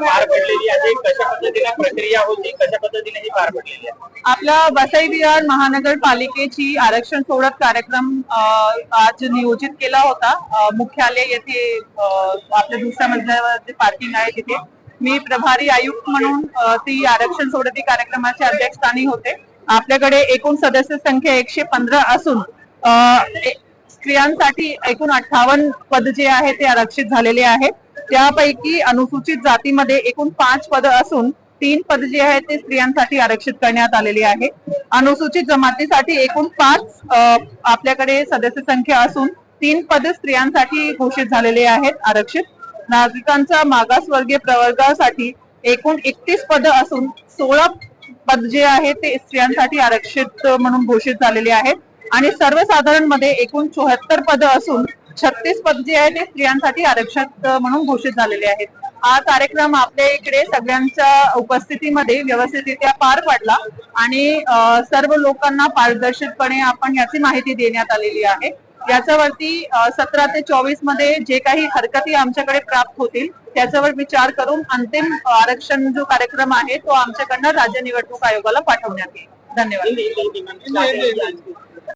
पार पडलेली आहे. कशा पद्धतीने प्रक्रिया होती? कशा पद्धतीने ही पार पडलेली आहे? आपल्या वसई विहार महानगरपालिकेची आरक्षण सोडत कार्यक्रम आज नियोजित केला होता. मुख्यालय येथे आपल्या दुसऱ्या मजल्यावर जे पार्किंग आहे तिथे. मी प्रभारी आयुक्त म्हणून ती आरक्षण सोडती कार्यक्रमाचे अध्यक्षस्थानी होते. आपल्याकडे एकूण सदस्य संख्या एकशे पंधरा असून स्त्रियांसाठी एकूण अठ्ठावन्न पद जे आहे ते आरक्षित झालेले आहेत. त्यापैकी अनुसूचित जातीमध्ये एकूण पाच पद असून तीन पद जे आहेत ते स्त्रियांसाठी आरक्षित करण्यात आलेली आहे. अनुसूचित जमातीसाठी एकूण पाच आपल्याकडे सदस्य संख्या असून तीन पद स्त्रियांसाठी घोषित झालेले आहेत आरक्षित. नागरिकांचा मागासवर्गीय प्रवर्गासाठी एकूण एकतीस पद असून सोळा पद जे आहे ते स्त्रियांसाठी आरक्षित म्हणून घोषित झालेले आहेत. आणि सर्वसाधारणमध्ये एकूण चौहत्तर पद असून छत्तीस पद जे आहे ते स्त्रियांसाठी आरक्षित म्हणून घोषित झालेले आहेत. हा कार्यक्रम आपल्या इकडे सगळ्यांच्या उपस्थितीमध्ये व्यवस्थितरित्या पार पडला आणि सर्व लोकांना पारदर्शकपणे आपण याची माहिती देण्यात आलेली आहे. याच्यावरती सतरा ते चोवीसमध्ये जे काही हरकती आमच्याकडे प्राप्त होतील त्याच्यावर विचार करून अंतिम आरक्षण जो कार्यक्रम आहे तो आमच्याकडनं राज्य निवडणूक आयोगाला पाठवण्यात येईल. धन्यवाद.